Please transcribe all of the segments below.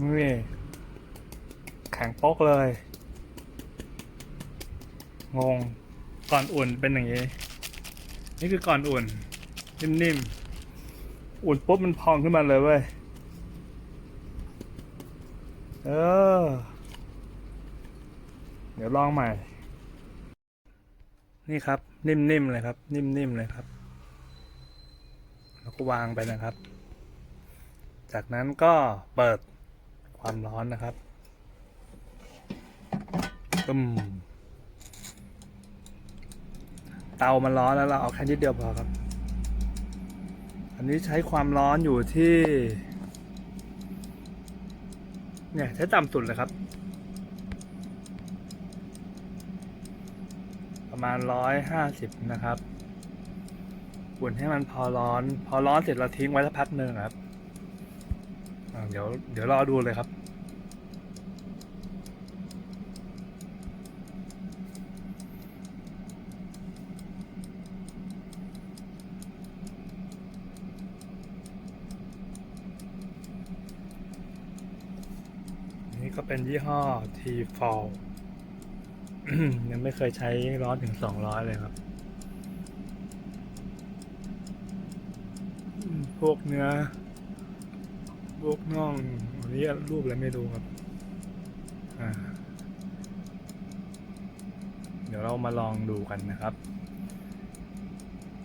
นี่แข็งโป๊กเลย งง ก่อนอุ่นเป็นอย่างนี้ นี่คือก่อนอุ่น นิ่มๆ อุ่นปุ๊บมันพองขึ้นมาเลยเว้ย เออ เดี๋ยวลองใหม่ นี่ครับ นิ่มๆเลยครับ นิ่มๆเลยครับ แล้วก็วางไปนะครับ จากนั้นก็เปิด ความร้อนนะครับตึมเตามันร้อนแล้วเราเอาแค่นิดเดียวพอครับ อันนี้ใช้ความร้อนอยู่ที่ เนี่ยใช้ต่ำสุดเลยครับ ประมาณร้อยห้าสิบนะครับอุ่นให้มันพอร้อน พอร้อนเสร็จเราทิ้งไว้สักพักหนึ่งครับ อ่าเดี๋ยวเดี๋ยวรอดูเลยครับ นี่ก็เป็นยี่ห้อ T Fall ยังไม่เคยใช้ร้อนถึงสองร้อยเลยครับ พวกเนื้อ พวกน่องอันนี้รูปอะไรไม่รู้ครับ อ่า เดี๋ยวเรามาลองดูกันนะครับ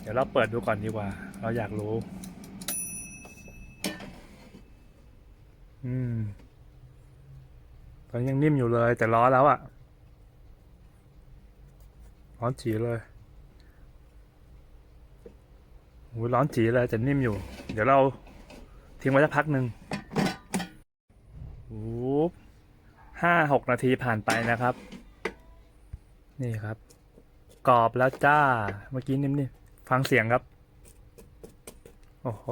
เดี๋ยวเราเปิดดูก่อนดีกว่า เราอยากรู้ อืมตอนนยังนิ่มอยู่เลย แต่ร้อนแล้วอะ่ะ ร้อนจีเลยโอ้ร้อนจีเลยแต่นิ่มอยู่ เดี๋ยวเรา ทิ้งไว้สักพักหนึ่งห้าหกนาทีผ่านไปนะครับ นี่ครับ กรอบแล้วจ้า เมื่อกี้นิ่มนี่ฟังเสียงครับ โอ้โห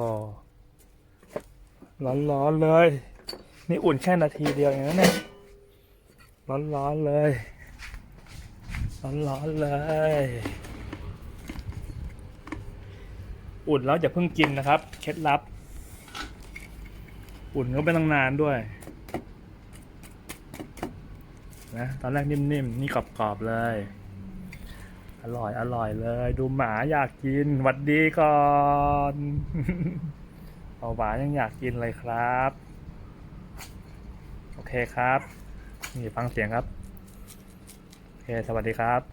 ร้อนๆเลย นี่อุ่นแค่นาทีเดียวเองนะเนี่ย ร้อนๆเลย ร้อนๆเลย อุ่นแล้วอย่าเพิ่งกินนะครับ เคล็ดลับ อุ่นก็ไม่ต้องนานด้วย นะ ตอนแรกนิ่มๆนี่กรอบๆเลย อร่อยอร่อยเลย ดูหมาอยากกินหวัดดีก่อนเอาหมายังอยากกินเลยครับ โอเคครับ นี่ฟังเสียงครับ โอเค สวัสดีครับ